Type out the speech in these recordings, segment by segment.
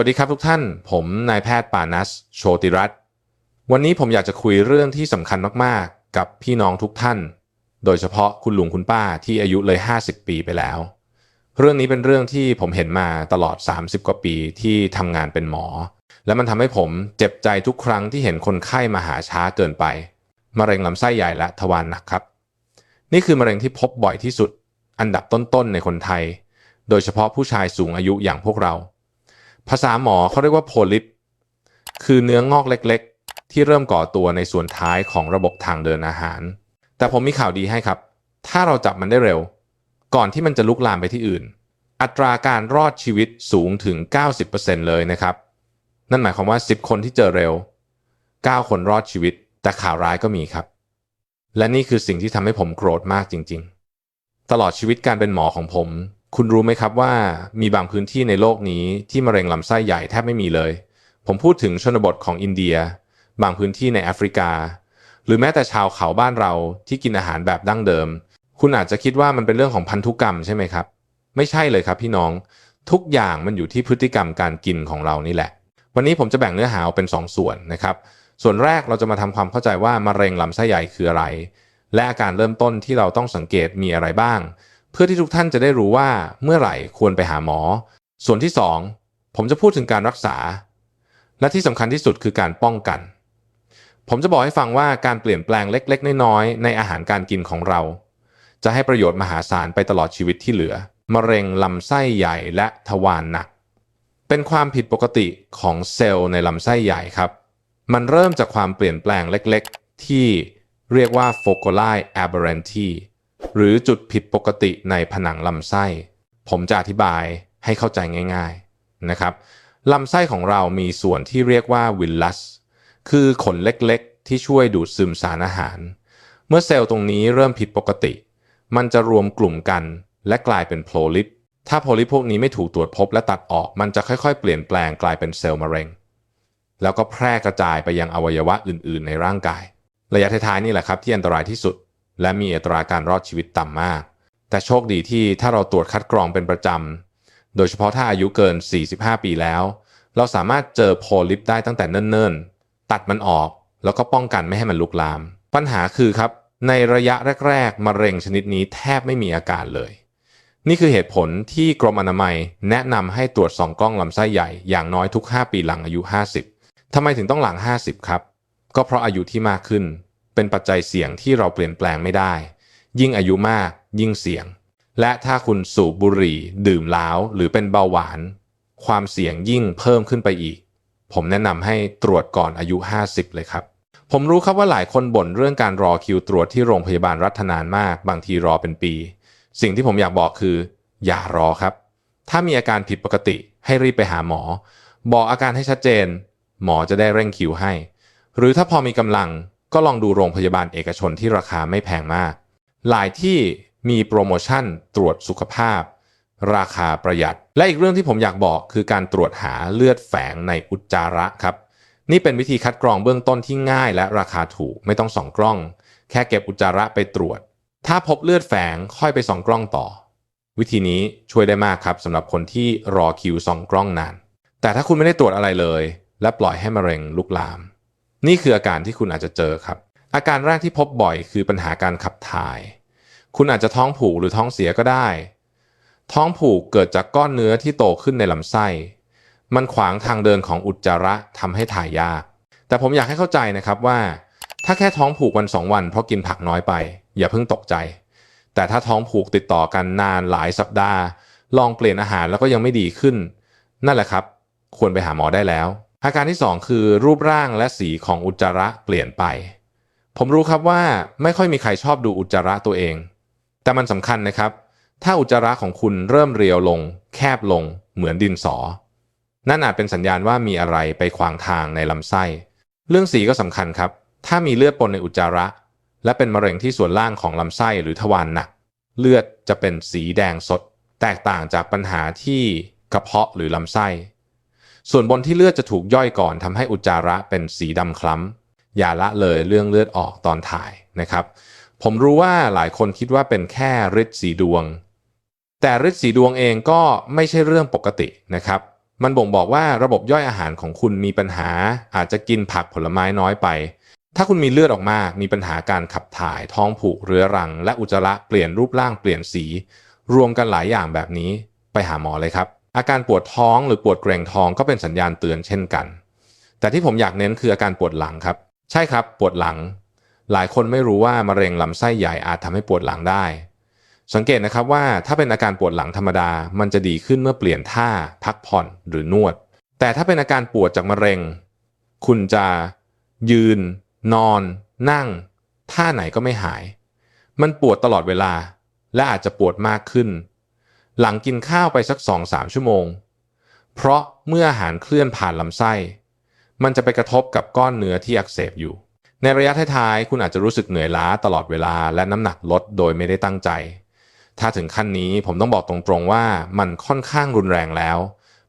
วัสดีครับทุกท่าน ผมนายแพทย์ปานัส โชติรัตน์วันนี้ผมอยากจะคุยเรื่องที่สำคัญมากๆ กับพี่น้องทุกท่าน โดยเฉพาะคุณลุงคุณป้าที่อายุเลย 50 ปีไปแล้ว เรื่องนี้เป็นเรื่องที่ผมเห็นมาตลอด 30 กว่าปีที่ทำงานเป็นหมอ และมันทำให้ผมเจ็บใจทุกครั้งที่เห็นคนไข้มาหาช้าเกินไป มะเร็งลำไส้ใหญ่และทวารหนักครับ นี่คือมะเร็งที่พบบ่อยที่สุด อันดับต้นๆในคนไทย โดยเฉพาะผู้ชายสูงอายุอย่างพวกเรา ภาษาหมอเขาเรียกว่าโพลิป คือเนื้องอกเล็กๆ ที่เริ่มก่อตัวในส่วนท้ายของระบบทางเดินอาหาร แต่ผมมีข่าวดีให้ครับ ถ้าเราจับมันได้เร็ว ก่อนที่มันจะลุกลามไปที่อื่น อัตราการรอดชีวิตสูงถึง 90%เลยนะครับ นั่นหมายความว่า 10 คนที่เจอเร็ว 9 คนรอดชีวิต แต่ข่าวร้ายก็มีครับ และนี่คือสิ่งที่ทำให้ผมโกรธมากจริง ๆ ตลอดชีวิตการเป็นหมอของผม คุณรู้ไหมครับว่ามีบางพื้นที่ในโลกนี้ที่มะเร็งลำไส้ใหญ่แทบไม่มีเลย ผมพูดถึงชนบทของอินเดีย บางพื้นที่ในแอฟริกา หรือแม้แต่ชาวเขาบ้านเราที่กินอาหารแบบดั้งเดิม คุณอาจจะคิดว่ามันเป็นเรื่องของพันธุกรรมใช่ไหมครับ ไม่ใช่เลยครับพี่น้อง ทุกอย่างมันอยู่ที่พฤติกรรมการกินของเรานี่แหละ วันนี้ผมจะแบ่งเนื้อหาออกเป็น2ส่วนนะครับ ส่วนแรกเราจะมาทำความเข้าใจว่ามะเร็งลำไส้ใหญ่คืออะไร และอาการเริ่มต้นที่เราต้องสังเกตมีอะไรบ้าง พื่อที่ทุกท่านจะได้รู้ว่าเมื่อไหร่ควรไปหาหมอ ส่วนที่ 2 ผมจะพูดถึงการรักษา และที่สำคัญที่สุดคือการป้องกัน ผมจะบอกให้ฟังว่าการเปลี่ยนแปลงเล็ก ๆ น้อยๆ ในอาหารการกินของเรา จะให้ประโยชน์มหาศาลไปตลอดชีวิตที่เหลือ มะเร็งลำไส้ใหญ่และทวารหนัก เป็นความผิดปกติของเซลล์ในลำไส้ใหญ่ครับ มันเริ่มจากความเปลี่ยนแปลงเล็ก ๆ ที่เรียกว่า foci aberranti หรือจุดผิดปกติในผนังลำไส้ ผมจะอธิบายให้เข้าใจง่าย ๆนะครับลำไส้ของเรามีส่วนที่เรียกว่าวิลลัส คือขนเล็กๆ ที่ช่วยดูดซึมสารอาหาร เมื่อเซลล์ตรงนี้เริ่มผิดปกติ มันจะรวมกลุ่มกันและกลายเป็นโพลิป ถ้าโพลิปพวกนี้ไม่ถูกตรวจพบและตัดออก มันจะค่อยๆ เปลี่ยนแปลงกลายเป็นเซลล์มะเร็ง แล้วก็แพร่กระจายไปยังอวัยวะอื่นๆ ในร่างกาย ระยะท้ายๆนี่แหละครับที่อันตรายที่สุด และมีอัตราการรอดชีวิตต่ำมาก แต่โชคดีที่ถ้าเราตรวจคัดกรองเป็นประจำ โดยเฉพาะถ้าอายุเกิน 45 ปีแล้ว เราสามารถเจอโพลิปได้ตั้งแต่เนิ่นๆ ตัดมันออกแล้วก็ป้องกันไม่ให้มันลุกลาม ปัญหาคือครับ ในระยะแรก ๆ มะเร็งชนิดนี้แทบไม่มีอาการเลย นี่คือเหตุผลที่กรมอนามัยแนะนำให้ตรวจสองกล้องลำไส้ใหญ่อย่างน้อยทุก 5 ปีหลังอายุ 50ทำไมถึงต้องหลัง 50 ครับ ก็เพราะอายุที่มากขึ้น เป็นปัจจัยเสี่ยงที่เราเปลี่ยนแปลงไม่ได้ ยิ่งอายุมากยิ่งเสี่ยง และถ้าคุณสูบบุหรี่ ดื่มเหล้าหรือเป็นเบาหวาน ความเสี่ยงยิ่งเพิ่มขึ้นไปอีก ผมแนะนำให้ตรวจก่อนอายุ 50 เลยครับ ผมรู้ครับว่าหลายคนบ่นเรื่องการรอคิวตรวจที่โรงพยาบาลรัฐนานมาก บางทีรอเป็นปี สิ่งที่ผมอยากบอกคือ อย่ารอครับ ถ้ามีอาการผิดปกติให้รีบไปหาหมอ บอกอาการให้ชัดเจน หมอจะได้เร่งคิวให้ หรือถ้าพอมีกำลัง ก็ลองดูโรงพยาบาลเอกชนที่ราคาไม่แพงมาก หลายที่มีโปรโมชั่นตรวจสุขภาพ ราคาประหยัด และอีกเรื่องที่ผมอยากบอกคือการตรวจหาเลือดแฝงในอุจจาระครับ นี่เป็นวิธีคัดกรองเบื้องต้นที่ง่ายและราคาถูกไม่ต้องส่องกล้อง แค่เก็บอุจจาระไปตรวจ ถ้าพบเลือดแฝงค่อยไปส่องกล้องต่อ วิธีนี้ช่วยได้มากครับสำหรับคนที่รอคิวส่องกล้องนาน แต่ถ้าคุณไม่ได้ตรวจอะไรเลย และปล่อยให้มะเร็งลุกลาม นี่คืออาการที่คุณอาจจะเจอครับ อาการแรกที่พบบ่อยคือปัญหาการขับถ่าย คุณอาจจะท้องผูกหรือท้องเสียก็ได้ ท้องผูกเกิดจากก้อนเนื้อที่โตขึ้นในลำไส้ มันขวางทางเดินของอุจจาระทำให้ถ่ายยาก แต่ผมอยากให้เข้าใจนะครับว่า ถ้าแค่ท้องผูกวันสองวัน เพราะกินผักน้อยไป อย่าเพิ่งตกใจ แต่ถ้าท้องผูกติดต่อกันนานหลายสัปดาห์ ลองเปลี่ยนอาหารแล้วก็ยังไม่ดีขึ้น นั่นแหละครับ ควรไปหาหมอได้แล้ว อาการที่ 2 คือรูปร่างและสีของอุจจาระเปลี่ยนไป ผมรู้ครับว่าไม่ค่อยมีใครชอบดูอุจจาระตัวเอง แต่มันสำคัญนะครับ ถ้าอุจจาระของคุณเริ่มเรียวลง แคบลง เหมือนดินสอ นั่นอาจเป็นสัญญาณว่ามีอะไรไปขวางทางในลำไส้ เรื่องสีก็สำคัญครับ ถ้ามีเลือดปนในอุจจาระ และเป็นมะเร็งที่ส่วนล่างของลำไส้หรือทวารหนัก เลือดจะเป็นสีแดงสด แตกต่างจากปัญหาที่กระเพาะหรือลำไส้ ส่วนบนที่เลือดจะถูกย่อยก่อนทำให้อุจจาระเป็นสีดำคล้ำอย่าละเลยเรื่องเลือดออกตอนถ่ายนะครับ ผมรู้ว่าหลายคนคิดว่าเป็นแค่ฤทธิ์สีดวง แต่ฤทธิ์สีดวงเองก็ไม่ใช่เรื่องปกตินะครับ มันบ่งบอกว่าระบบย่อยอาหารของคุณมีปัญหาอาจจะกินผักผลไม้น้อยไป ถ้าคุณมีเลือดออกมากมีปัญหาการขับถ่ายท้องผูกเรื้อรัง และอุจจาระเปลี่ยนรูปร่างเปลี่ยนสี รวมกันหลายอย่างแบบนี้ไปหาหมอเลยครับ อาการปวดท้องหรือปวดเกร็งท้องก็เป็นสัญญาณเตือนเช่นกัน แต่ที่ผมอยากเน้นคืออาการปวดหลังครับ ใช่ครับ ปวดหลัง หลายคนไม่รู้ว่ามะเร็งลำไส้ใหญ่อาจทำให้ปวดหลังได้ สังเกตนะครับว่าถ้าเป็นอาการปวดหลังธรรมดา มันจะดีขึ้นเมื่อเปลี่ยนท่า พักผ่อนหรือนวด แต่ถ้าเป็นอาการปวดจากมะเร็ง คุณจะ ยืน นอน นั่ง ท่าไหนก็ไม่หาย มันปวดตลอดเวลา และอาจจะปวดมากขึ้น หลังกินข้าวไปสักสองสามชั่วโมง เพราะเมื่ออาหารเคลื่อนผ่านลำไส้ มันจะไปกระทบกับก้อนเนื้อที่อักเสบอยู่ ในระยะท้ายๆ คุณอาจจะรู้สึกเหนื่อยล้าตลอดเวลาและน้ำหนักลดโดยไม่ได้ตั้งใจ ถ้าถึงขั้นนี้ผมต้องบอกตรงๆว่ามันค่อนข้างรุนแรงแล้ว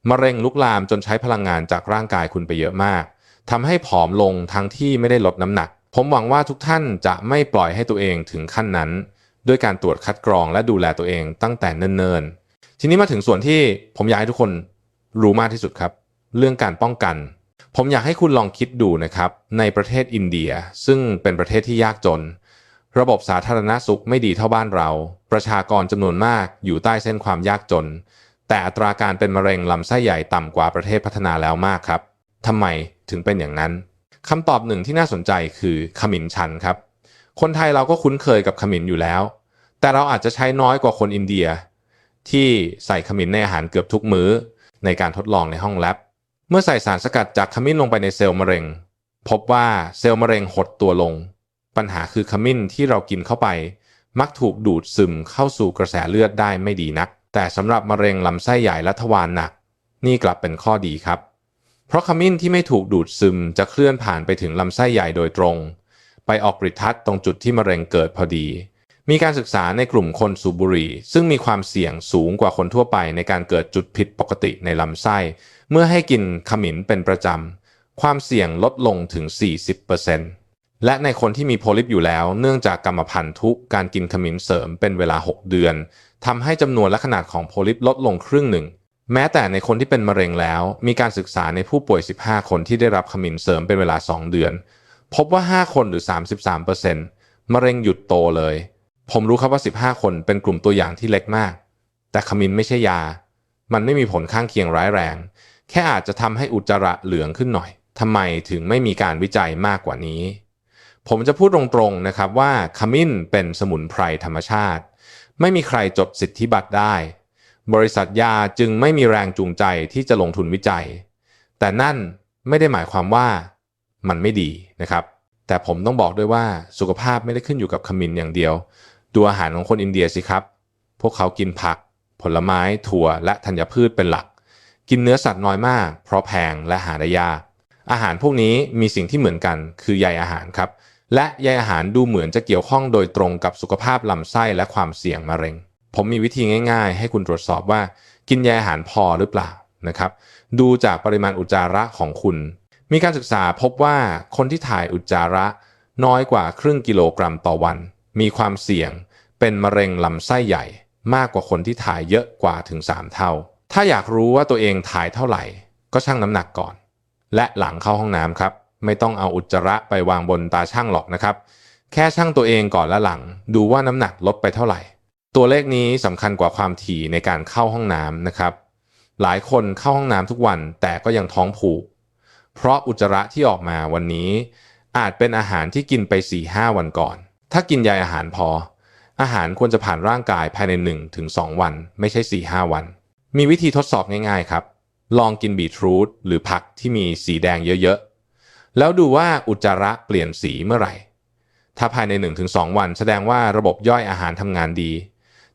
มะเร็งลุกลามจนใช้พลังงานจากร่างกายคุณไปเยอะมากทำให้ผอมลงทั้งที่ไม่ได้ลดน้ำหนัก ผมหวังว่าทุกท่านจะไม่ปล่อยให้ตัวเองถึงขั้นนั้น ด้วยการตรวจคัดกรองและดูแลตัวเองตั้งแต่เนิ่นๆ ทีนี้มาถึงส่วนที่ผมอยากให้ทุกคนรู้มากที่สุดครับ เรื่องการป้องกัน ผมอยากให้คุณลองคิดดูนะครับ ในประเทศอินเดีย ซึ่งเป็นประเทศที่ยากจน ระบบสาธารณสุขไม่ดีเท่าบ้านเรา ประชากรจำนวนมากอยู่ใต้เส้นความยากจน แต่อัตราการเป็นมะเร็งลำไส้ใหญ่ต่ำกว่าประเทศพัฒนาแล้วมากครับทำไมถึงเป็นอย่างนั้นคำตอบหนึ่งที่น่าสนใจคือขมิ้นชันครับ คนไทยเราก็คุ้นเคยกับขมิ้นอยู่แล้ว แต่เราอาจจะใช้น้อยกว่าคนอินเดีย ที่ใส่ขมิ้นในอาหารเกือบทุกมื้อ ในการทดลองในห้องแลบ เมื่อใส่สารสกัดจากขมิ้นลงไปในเซลล์มะเร็ง พบว่าเซลล์มะเร็งหดตัวลง ปัญหาคือขมิ้นที่เรากินเข้าไป มักถูกดูดซึมเข้าสู่กระแสเลือดได้ไม่ดีนัก แต่สำหรับมะเร็งลำไส้ใหญ่และทวารหนัก นี่กลับเป็นข้อดีครับ เพราะขมิ้นที่ไม่ถูกดูดซึมจะเคลื่อนผ่านไปถึงลำไส้ใหญ่โดยตรง ไปออกฤทธิ์ทัศน์ตรงจุดที่มะเร็งเกิดพอดี มีการศึกษาในกลุ่มคนสูบบุหรี่ ซึ่งมีความเสี่ยงสูงกว่าคนทั่วไปในการเกิดจุดผิดปกติในลำไส้ เมื่อให้กินขมิ้นเป็นประจำ ความเสี่ยงลดลงถึง 40%และในคนที่มีโพลิปอยู่แล้ว เนื่องจากกรรมพันธุกการกินขมิ้นเสริมเป็นเวลา 6 เดือนทำให้จำนวนและขนาดของโพลิปลดลงครึ่งหนึ่ง แม้แต่ในคนที่เป็นมะเร็งแล้ว มีการศึกษาในผู้ป่วย 15 คนที่ได้รับขมิ้นเสริมเป็นเวลา 2 เดือน พบว่า 5 คนหรือ 33%มะเร็งหยุดโตเลย ผมรู้ครับว่า 15 คนเป็นกลุ่มตัวอย่างที่เล็กมาก แต่ขมิ้นไม่ใช่ยา มันไม่มีผลข้างเคียงร้ายแรง แค่อาจจะทำให้อุจจาระเหลืองขึ้นหน่อยทำไมถึงไม่มีการวิจัยมากกว่านี้ ผมจะพูดตรงๆนะครับว่าขมิ้นเป็นสมุนไพรธรรมชาติ ไม่มีใครจดสิทธิบัตรได้ บริษัทยาจึงไม่มีแรงจูงใจที่จะลงทุนวิจัย แต่นั่นไม่ได้หมายความว่ามันไม่ดีนะครับ แต่ผมต้องบอกด้วยว่าสุขภาพไม่ได้ขึ้นอยู่กับขมิ้นอย่างเดียว ดูอาหารของคนอินเดียสิครับ พวกเขากินผัก ผลไม้ ถั่ว และธัญพืชเป็นหลัก กินเนื้อสัตว์น้อยมาก เพราะแพงและหาได้ยาก อาหารพวกนี้มีสิ่งที่เหมือนกันคือใยอาหารครับ และใยอาหารดูเหมือนจะเกี่ยวข้องโดยตรงกับสุขภาพลำไส้และความเสี่ยงมะเร็ง ผมมีวิธีง่าย ๆ ให้คุณตรวจสอบว่า กินใยอาหารพอหรือเปล่านะครับ ดูจากปริมาณอุจจาระของคุณ มีการศึกษาพบว่าคนที่ถ่ายอุจจาระน้อยกว่าครึ่งกิโลกรัมต่อวัน มีความเสี่ยง เป็นมะเร็งลำไส้ใหญ่ มากกว่าคนที่ถ่ายเยอะกว่าถึง 3 เท่า ถ้าอยากรู้ว่าตัวเองถ่ายเท่าไหร่ ก็ชั่งน้ำหนักก่อน และหลังเข้าห้องน้ำครับ ไม่ต้องเอาอุจจาระไปวางบนตาช่างหรอกนะครับ แค่ชั่งตัวเองก่อนและหลัง ดูว่าน้ำหนักลดไปเท่าไหร่ ตัวเลขนี้สำคัญกว่าความถี่ในการเข้าห้องน้ำนะครับ หลายคนเข้าห้องน้ำทุกวันแต่ก็ยังท้องผูก เพราะอุจจาระที่ออกมาวันนี้อาจเป็นอาหารที่กินไป4-5วันก่อน ถ้ากินใยอาหารพอ อาหารควรจะผ่านร่างกายภายใน 1-2 วัน ไม่ใช่ 4-5 วัน มีวิธีทดสอบง่ายๆครับ ลองกินบีทรูทหรือผักที่มีสีแดงเยอะๆ แล้วดูว่าอุจจาระเปลี่ยนสีเมื่อไหร่ ถ้าภายใน 1-2 วันแสดงว่าระบบย่อยอาหารทำงานดี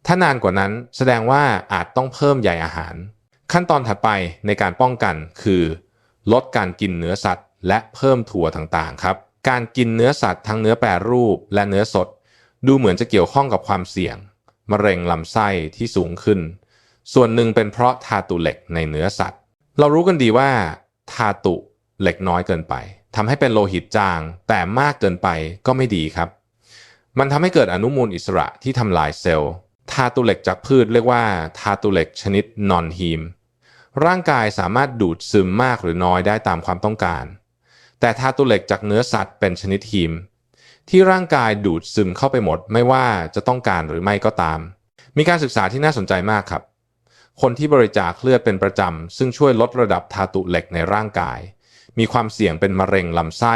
ถ้านานกว่านั้นแสดงว่าอาจต้องเพิ่มใยอาหาร ขั้นตอนถัดไปในการป้องกันคือ ลดการกินเนื้อสัตว์ และเพิ่มถั่วต่างๆครับ การกินเนื้อสัตว์ทั้งเนื้อแปรรูปและเนื้อสด ดูเหมือนจะเกี่ยวข้องกับความเสี่ยง มะเร็งลำไส้ที่สูงขึ้น ส่วนหนึ่งเป็นเพราะธาตุเหล็กในเนื้อสัตว์ เรารู้กันดีว่าธาตุเหล็กน้อยเกินไปทำให้เป็นโลหิตจาง แต่มากเกินไปก็ไม่ดีครับ มันทำให้เกิดอนุมูลอิสระที่ทำลายเซลล์ธาตุเหล็กจากพืชเรียกว่าธาตุเหล็กชนิดนอนฮีมร่างกายสามารถดูดซึมมากหรือน้อยได้ตามความต้องการ แต่ธาตุเหล็กจากเนื้อสัตว์เป็นชนิดหิม ที่ร่างกายดูดซึมเข้าไปหมด ไม่ว่าจะต้องการหรือไม่ก็ตาม มีการศึกษาที่น่าสนใจมากครับ คนที่บริจาคเลือดเป็นประจำ ซึ่งช่วยลดระดับธาตุเหล็กในร่างกาย มีความเสี่ยงเป็นมะเร็งลำไส้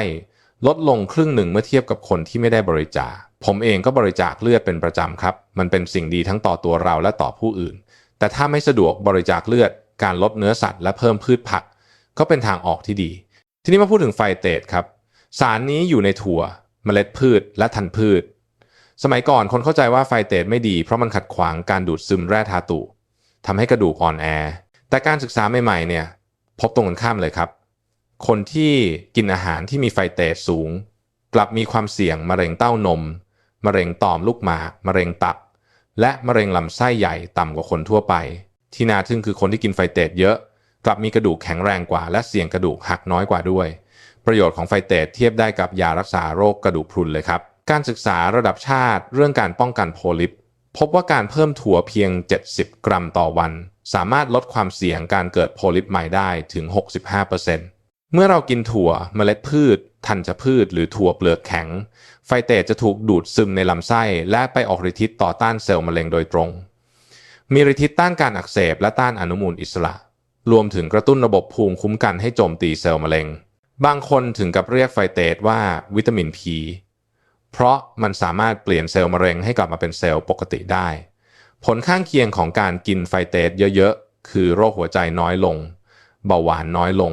ลดลงครึ่งหนึ่งเมื่อเทียบกับคนที่ไม่ได้บริจาค ผมเองก็บริจาคเลือดเป็นประจำครับ มันเป็นสิ่งดีทั้งต่อตัวเราและต่อผู้อื่น แต่ถ้าไม่สะดวกบริจาคเลือด การลดเนื้อสัตว์และเพิ่มพืชผัก ก็เป็นทางออกที่ดี ทีนี้มาพูดถึงไฟเตสครับ สารนี้อยู่ในถั่วเมล็ดพืชและธัญพืช สมัยก่อนคนเข้าใจว่าไฟเตสไม่ดีเพราะมันขัดขวางการดูดซึมแร่ธาตุทำให้กระดูกอ่อนแอ แต่การศึกษาใหม่ๆเนี่ยพบตรงกันข้ามเลยครับ คนที่กินอาหารที่มีไฟเตสสูง กลับมีความเสี่ยงมะเร็งเต้านม มะเร็งต่อมลูกหมาก มะเร็งตับ และมะเร็งลำไส้ใหญ่ต่ำกว่าคนทั่วไป ที่น่าทึ่งคือคนที่กินไฟเตสเยอะ กลับมีกระดูกแข็งแรงกว่า และเสี่ยงกระดูกหักน้อยกว่าด้วย ประโยชน์ของไฟเตสเทียบได้กับยารักษาโรคกระดูกพรุนเลยครับ การศึกษาระดับชาติเรื่องการป้องกันโพลิป พบว่าการเพิ่มถั่วเพียง 70 กรัมต่อวัน สามารถลดความเสี่ยงการเกิดโพลิปใหม่ได้ถึง 65%เมื่อเรากินถั่วเมล็ดพืชธัญพืช หรือถั่วเปลือกแข็ง ไฟเตสจะถูกดูดซึมในลำไส้ และไปออกฤทธิ์ต่อต้านเซลล์มะเร็งโดยตรง มีฤทธิ์ต้านการอักเสบและต้านอนุมูลอิสระ รวมถึงกระตุ้นระบบภูมิคุ้มกันให้โจมตีเซลล์มะเร็ง บางคนถึงกับเรียกไฟเตสว่าวิตามิน P เพราะมันสามารถเปลี่ยนเซลล์มะเร็งให้กลับมาเป็นเซลล์ปกติได้ ผลข้างเคียงของการกินไฟเตสเยอะๆ คือโรคหัวใจน้อยลง เบาหวานน้อยลง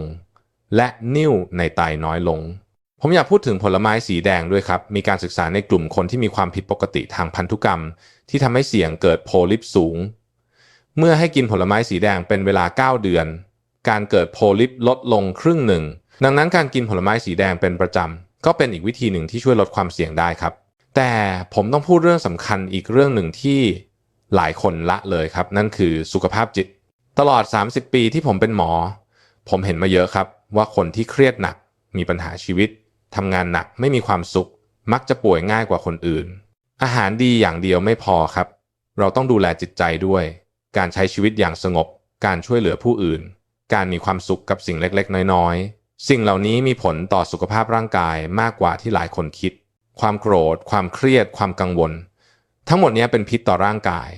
และนิ่วในไตน้อยลง ผมอยากพูดถึงผลไม้สีแดงด้วยครับ มีการศึกษาในกลุ่มคนที่มีความผิดปกติทางพันธุกรรม ที่ทำให้เสี่ยงเกิดโพลิปสูง เมื่อให้กินผลไม้สีแดงเป็นเวลา 9 เดือน การเกิดโพลิปลดลงครึ่งหนึ่ง ดังนั้นการกินผลไม้สีแดงเป็นประจำ ก็เป็นอีกวิธีหนึ่งที่ช่วยลดความเสี่ยงได้ครับ แต่ผมต้องพูดเรื่องสำคัญอีกเรื่องหนึ่งที่หลายคนละเลยครับ นั่นคือสุขภาพจิต ตลอด 30 ปีที่ผมเป็นหมอ ผมเห็นมาเยอะครับ ว่าคนที่เครียดหนัก มีปัญหาชีวิตทำงานหนักไม่มีความสุข มักจะป่วยง่ายกว่าคนอื่น อาหารดีอย่างเดียวไม่พอครับ เราต้องดูแลจิตใจด้วย การใช้ชีวิตอย่างสงบ การช่วยเหลือผู้อื่น การมีความสุขกับสิ่งเล็กๆ น้อยๆ สิ่งเหล่านี้มีผลต่อสุขภาพร่างกายมากกว่าที่หลายคนคิด ความโกรธ ความเครียด ความกังวล ทั้งหมดนี้เป็นพิษต่อร่างกาย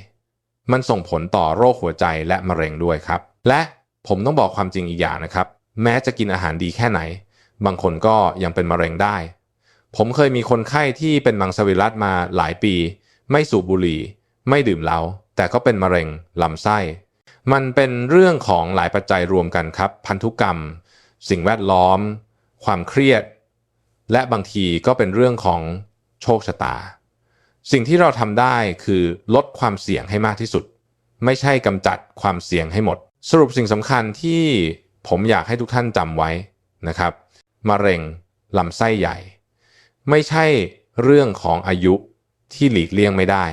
มันส่งผลต่อโรคหัวใจและมะเร็งด้วยครับ และผมต้องบอกความจริงอีกอย่างนะครับ แม้จะกินอาหารดีแค่ไหน บางคนก็ยังเป็นมะเร็งได้ ผมเคยมีคนไข้ที่เป็นมังสวิรัตมาหลายปี ไม่สูบบุหรี่ ไม่ดื่มเหล้า แต่ก็เป็นมะเร็งลำไส้ มันเป็นเรื่องของหลายปัจจัยรวมกันครับ พันธุกรรม สิ่งแวดล้อม ความเครียด และบางทีก็เป็นเรื่องของโชคชะตา สิ่งที่เราทำได้คือลดความเสี่ยงให้มากที่สุด ไม่ใช่กำจัดความเสี่ยงให้หมด สรุปสิ่งสำคัญที่ผมอยากให้ทุกท่านจำไว้นะครับมะเร็งลำไส้ใหญ่ ไม่ใช่เรื่องของอายุที่หลีกเลี่ยงไม่ได้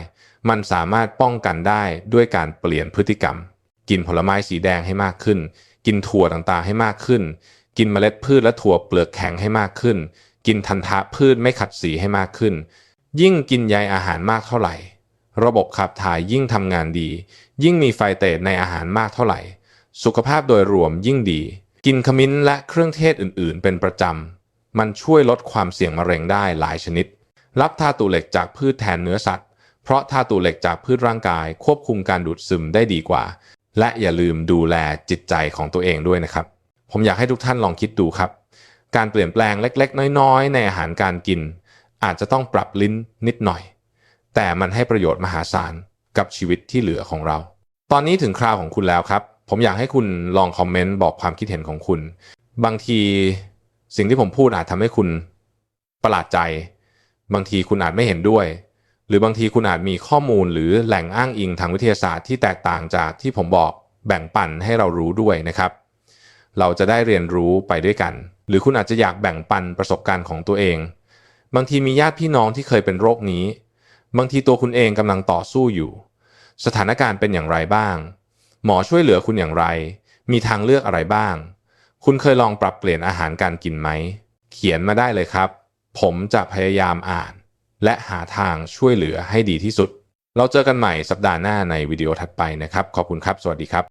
มันสามารถป้องกันได้ด้วยการเปลี่ยนพฤติกรรม กินผลไม้สีแดงให้มากขึ้น กินถั่วต่างๆให้มากขึ้น กินเมล็ดพืชและถั่วเปลือกแข็งให้มากขึ้น กินธัญญพืชไม่ขัดสีให้มากขึ้น ยิ่งกินใยอาหารมากเท่าไหร่ ระบบขับถ่ายยิ่งทำงานดี ยิ่งมีไฟเตสในอาหารมากเท่าไหร่ สุขภาพโดยรวมยิ่งดี กินขมิ้นและเครื่องเทศอื่น ๆ เป็นประจำมันช่วยลดความเสี่ยงมะเร็งได้หลายชนิด รับธาตุเหล็กจากพืชแทนเนื้อสัตว์ เพราะธาตุเหล็กจากพืชร่างกายควบคุมการดูดซึมได้ดีกว่า และอย่าลืมดูแลจิตใจของตัวเองด้วยนะครับ ผมอยากให้ทุกท่านลองคิดดูครับ การเปลี่ยนแปลงเล็กๆ น้อยๆ ในอาหารการกิน อาจจะต้องปรับลิ้นนิดหน่อย แต่มันให้ประโยชน์มหาศาลกับชีวิตที่เหลือของเรา ตอนนี้ถึงคราวของคุณแล้วครับ ผมอยากให้คุณลองคอมเมนต์บอกความคิดเห็นของคุณ บางทีสิ่งที่ผมพูดอาจทำให้คุณประหลาดใจ บางทีคุณอาจไม่เห็นด้วย รือบางทีคุณอาจมีข้อมูลหรือแหล่งอ้างอิงทางวิทยาศาสตร์ที่แตกต่างจากที่ผมบอกแบ่งปันให้เรารู้ด้วยนะครับ เราจะได้เรียนรู้ไปด้วยกัน หรือคุณอาจจะอยากแบ่งปันประสบการณ์ของตัวเอง บางทีมีญาติพี่น้องที่เคยเป็นโรคนี้ บางทีตัวคุณเองกำลังต่อสู้อยู่ สถานการณ์เป็นอย่างไรบ้าง หมอช่วยเหลือคุณอย่างไร มีทางเลือกอะไรบ้าง คุณเคยลองปรับเปลี่ยนอาหารการกินไหม เขียนมาได้เลยครับ ผมจะพยายามอ่าน และหาทางช่วยเหลือให้ดีที่สุด เราเจอกันใหม่สัปดาห์หน้าในวิดีโอถัดไปนะครับ ขอบคุณครับ สวัสดีครับ